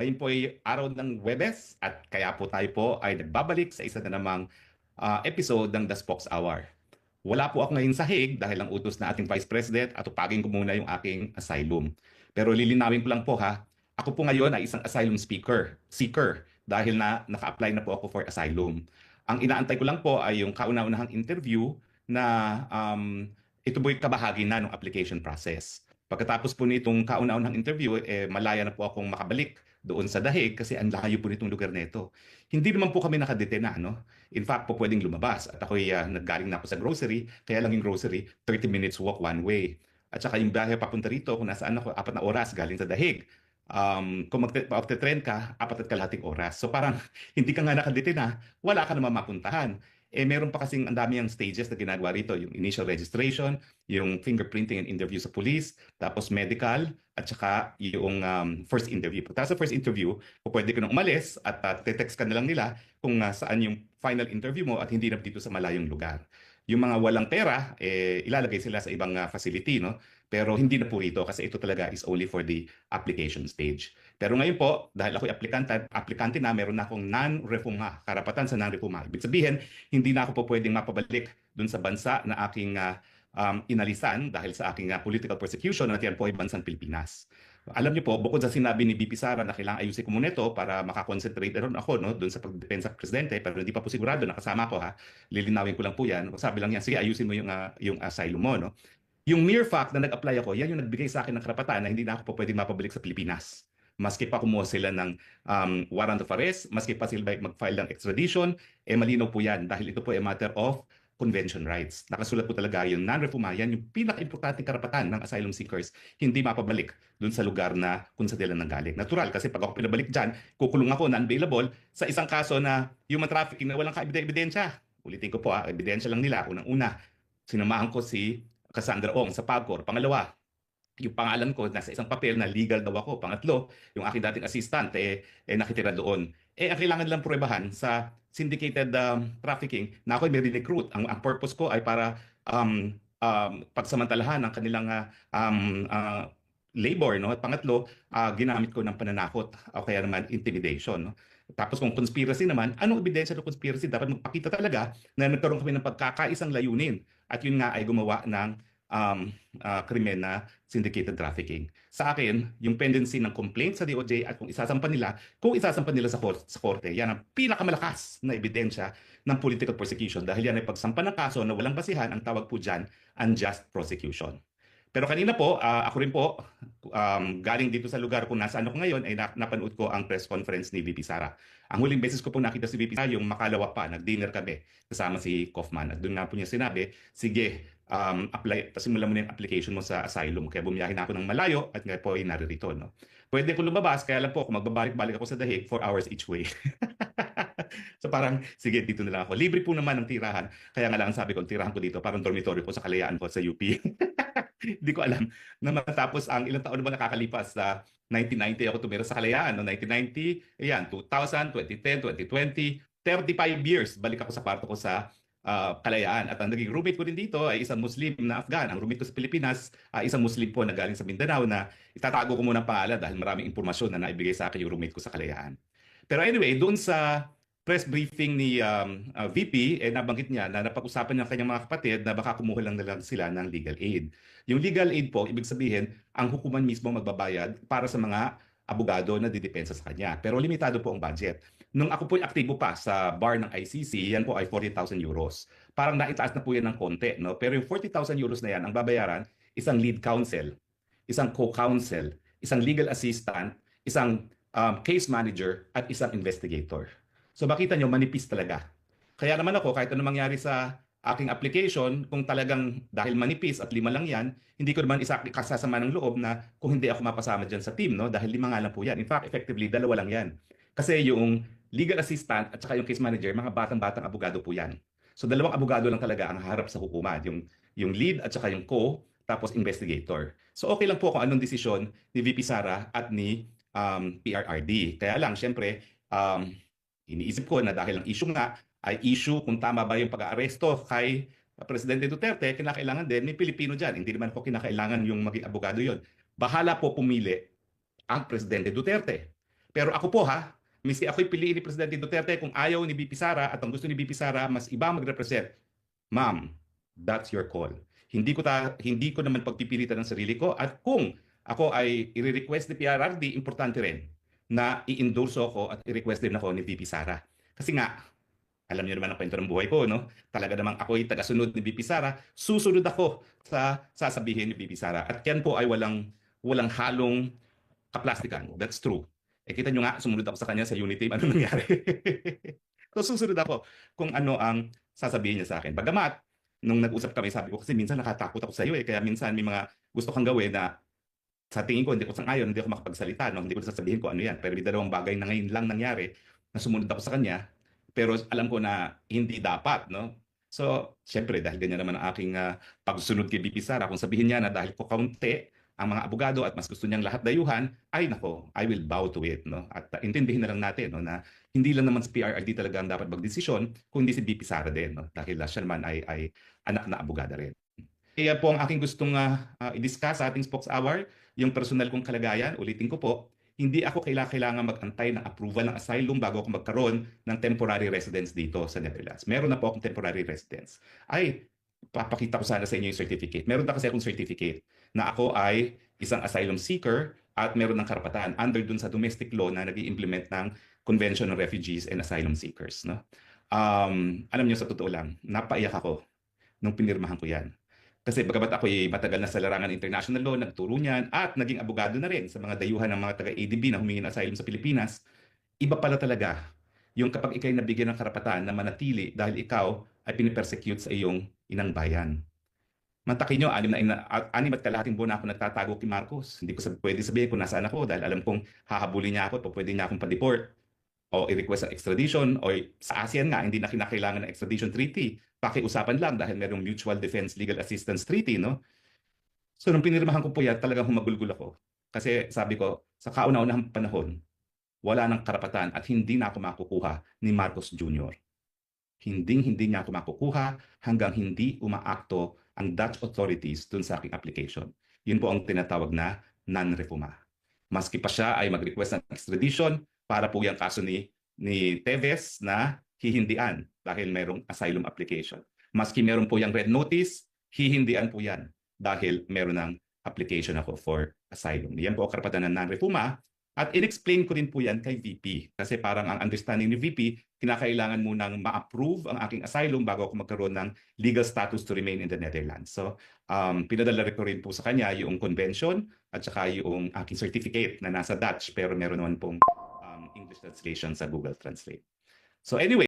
Ngayon po ay araw ng Webes at kaya po tayo po ay nagbabalik sa isa na namang ah, episode ng The Spokes Hour. Wala po ako ngayon sa Hague dahil ang utos na ating Vice President at upagin ko muna yung aking asylum. Pero lilinawin ko lang po ha, ako po ngayon ay isang asylum speaker, seeker dahil na naka-apply na po ako for asylum. Ang inaantay ko lang po ay yung kauna-unahang interview na um, ito po'y kabahagi na ng application process. Pagkatapos po nitong kauna-unahang interview, eh, malaya na po akong makabalik doon sa Dahig kasi ang layo po nitong lugar nito. Hindi naman po kami nakadetena, no? In fact, po pwedeng lumabas. At ako'y uh, naggaling na ako sa grocery, kaya lang yung grocery, 30 minutes walk one way. At saka yung biyahe papunta rito, kung nasaan ako, apat na oras galing sa Dahig. Um, kung mag-trend ka, apat at kalahating oras. So parang hindi ka nga nakadetena, wala ka naman mapuntahan eh meron pa kasing ang dami ang stages na ginagawa rito, yung initial registration, yung fingerprinting and interview sa police, tapos medical, at saka yung um, first interview. Tapos sa first interview, pwede ka nang umalis at uh, text ka na lang nila kung uh, saan yung final interview mo at hindi na dito sa malayong lugar. Yung mga walang pera, eh, ilalagay sila sa ibang uh, facility, no? Pero hindi na po rito kasi ito talaga is only for the application stage. Pero ngayon po, dahil ako'y aplikante, aplikante na, meron na akong non-refuma, karapatan sa non-refuma. Ibig sabihin, hindi na ako po pwedeng mapabalik dun sa bansa na aking uh, um, inalisan dahil sa aking uh, political persecution at po ay bansang Pilipinas. Alam niyo po, bukod sa sinabi ni BP Sara na kailangan ayusin ko muna ito para makakonsentrate rin ako no, doon sa pagdepensa sa presidente, pero hindi pa po sigurado, nakasama ko ha, lilinawin ko lang po yan. Sabi lang yan, sige ayusin mo yung, uh, yung asylum mo. No? Yung mere fact na nag-apply ako, yan yung nagbigay sa akin ng karapatan na hindi na ako po pwedeng mapabalik sa Pilipinas. Maski pa kumuha sila ng um, warrant of arrest, maski pa sila mag-file ng extradition, eh malinaw po yan dahil ito po ay matter of convention rights. Nakasulat po talaga yung non-refuma, yan yung pinaka-importanting karapatan ng asylum seekers, hindi mapabalik dun sa lugar na kung sa nila nanggaling. Natural, kasi pag ako pinabalik dyan, kukulong ako non-bailable sa isang kaso na human trafficking na walang ka-ebidensya. Ulitin ko po, ah, ebidensya lang nila. Unang-una, sinamahan ko si Cassandra Ong sa PAGCOR. Pangalawa, yung pangalan ko nasa isang papel na legal daw ako. Pangatlo, yung aking dating assistant eh, eh nakitira doon. Eh ang kailangan lang pruebahan sa syndicated um, trafficking na ako may recruit. Ang, ang purpose ko ay para um, um, pagsamantalahan ng kanilang uh, um, uh, labor. No? At pangatlo, uh, ginamit ko ng pananakot o kaya naman intimidation. No? Tapos kung conspiracy naman, anong ebidensya ng conspiracy? Dapat magpakita talaga na nagkaroon kami ng pagkakaisang layunin. At yun nga ay gumawa ng um, uh, krimen na syndicated trafficking. Sa akin, yung pendency ng complaint sa DOJ at kung isasampa nila, kung isasampa nila sa, korte, sa korte, yan ang pinakamalakas na ebidensya ng political persecution dahil yan ay pagsampa ng kaso na walang basihan, ang tawag po dyan, unjust prosecution. Pero kanina po, uh, ako rin po, um, galing dito sa lugar kung nasaan ako ngayon, ay napanood ko ang press conference ni VP Sara. Ang huling beses ko po nakita si VP Sara, yung makalawa pa, nag-dinner kami kasama si Kaufman. At doon nga po niya sinabi, sige, um, apply, simulan mo na yung application mo sa asylum. Kaya bumiyahin ako ng malayo at nga po ay naririto. No? Pwede ko lumabas, kaya lang po, kung magbabalik-balik ako sa Dahig, 4 hours each way. so parang, sige, dito na lang ako. Libre po naman ang tirahan. Kaya nga lang sabi ko, tirahan ko dito, parang dormitory po sa kalayaan ko sa UP. Hindi ko alam na matapos ang ilang taon na ba nakakalipas sa 1990 ako tumira sa Kalayaan. No? 1990, ayan, 2000, 2010, 2020, 35 years balik ako sa parto ko sa uh, Kalayaan. At ang naging roommate ko din dito ay isang Muslim na Afghan. Ang roommate ko sa Pilipinas ay isang Muslim po na galing sa Mindanao na itatago ko muna ang pangalan dahil maraming impormasyon na naibigay sa akin yung roommate ko sa Kalayaan. Pero anyway, doon sa press briefing ni um, uh, VP, eh, nabanggit niya na napag-usapan ng kanyang mga kapatid na baka kumuha lang na sila ng legal aid. Yung legal aid po, ibig sabihin, ang hukuman mismo magbabayad para sa mga abogado na didepensa sa kanya. Pero limitado po ang budget. Nung ako po aktibo pa sa bar ng ICC, yan po ay 40,000 euros. Parang naitaas na po yan ng konti. No? Pero yung 40,000 euros na yan, ang babayaran, isang lead counsel, isang co-counsel, isang legal assistant, isang um, case manager, at isang investigator. So makita nyo, manipis talaga. Kaya naman ako, kahit ano mangyari sa aking application, kung talagang dahil manipis at lima lang yan, hindi ko naman isa kasasama ng loob na kung hindi ako mapasama dyan sa team, no? dahil lima nga lang po yan. In fact, effectively, dalawa lang yan. Kasi yung legal assistant at saka yung case manager, mga batang-batang abogado po yan. So dalawang abogado lang talaga ang harap sa hukuman, yung, yung lead at saka yung co, tapos investigator. So okay lang po kung anong desisyon ni VP Sara at ni um, PRRD. Kaya lang, syempre, um, iniisip ko na dahil ang issue nga ay issue kung tama ba yung pag-aaresto kay Presidente Duterte, kinakailangan din may Pilipino dyan. Hindi naman po kinakailangan yung maging abogado yon. Bahala po pumili ang Presidente Duterte. Pero ako po ha, misi ako'y piliin ni Presidente Duterte kung ayaw ni BP Sara at ang gusto ni BP Sara mas iba mag-represent. Ma'am, that's your call. Hindi ko ta hindi ko naman pagpipilitan ng sarili ko at kung ako ay i-request ni PRRD, importante rin na i-endorse ako at i-request din ako ni VP Sara. Kasi nga, alam niyo naman ang kwento ng buhay ko, no? Talaga namang ako'y tagasunod ni VP Sara, susunod ako sa sasabihin ni VP Sara. At yan po ay walang walang halong kaplastikan. That's true. Eh kita nyo nga, sumunod ako sa kanya sa Unity, ano nangyari? so susunod ako kung ano ang sasabihin niya sa akin. Bagamat, nung nag-usap kami, sabi ko kasi minsan nakatakot ako sa iyo eh. Kaya minsan may mga gusto kang gawin na sa tingin ko, hindi ko sang-ayon, hindi ako makapagsalita, no? hindi ko sasabihin ko ano yan. Pero may dalawang bagay na ngayon lang nangyari na sumunod ako sa kanya, pero alam ko na hindi dapat. No? So, syempre, dahil ganyan naman ang aking uh, pagsunod kay BP Sara, kung sabihin niya na dahil ko kaunti ang mga abogado at mas gusto niyang lahat dayuhan, ay nako, I will bow to it. No? At uh, intindihin na lang natin no, na hindi lang naman sa PRRD talaga ang dapat magdesisyon, kundi si BP Sara din. No? Dahil uh, siya naman ay, ay anak na abogada rin. Kaya po ang aking gustong uh, uh, i-discuss sa ating spokes hour, yung personal kong kalagayan, ulitin ko po, hindi ako kailangan mag-antay ng approval ng asylum bago ako magkaroon ng temporary residence dito sa Netherlands. Meron na po akong temporary residence. Ay, papakita ko sana sa inyo yung certificate. Meron na kasi akong certificate na ako ay isang asylum seeker at meron ng karapatan under dun sa domestic law na nag implement ng Convention on Refugees and Asylum Seekers. No? Um, alam niyo sa totoo lang, napaiyak ako nung pinirmahan ko yan. Kasi bagamat ako'y matagal na sa larangan international law, nagturo niyan at naging abogado na rin sa mga dayuhan ng mga taga-ADB na humingi ng asylum sa Pilipinas, iba pala talaga yung kapag ikay nabigyan ng karapatan na manatili dahil ikaw ay pinipersecute sa iyong inang bayan. Mantakin nyo, anim, na ina, anim at kalahating buwan ako nagtatago kay Marcos. Hindi ko sabi, pwede sabihin kung nasaan ako dahil alam kong hahabulin niya ako at pwede niya akong pa-deport o i-request ang extradition o sa ASEAN nga hindi na kinakailangan ng extradition treaty. Pakiusapan lang dahil merong Mutual Defense Legal Assistance Treaty, no? So nung pinirmahan ko po yan, talagang humagulgul ako. Kasi sabi ko, sa kauna-unahang panahon, wala nang karapatan at hindi na ako makukuha ni Marcos Jr. Hinding hindi niya ako makukuha hanggang hindi umaakto ang Dutch authorities dun sa aking application. Yun po ang tinatawag na non-refuma. Maski pa siya ay mag-request ng extradition para po yung kaso ni, ni Teves na hihindian dahil mayroong asylum application. Maski meron po yung red notice, hihindian po yan dahil meron ng application ako for asylum. Yan po ang karapatan ng non-refuma at in-explain ko rin po yan kay VP kasi parang ang understanding ni VP, kinakailangan munang ma-approve ang aking asylum bago ako magkaroon ng legal status to remain in the Netherlands. So, um, pinadala ko rin po sa kanya yung convention at saka yung aking certificate na nasa Dutch pero meron naman pong English translation sa Google Translate. So anyway,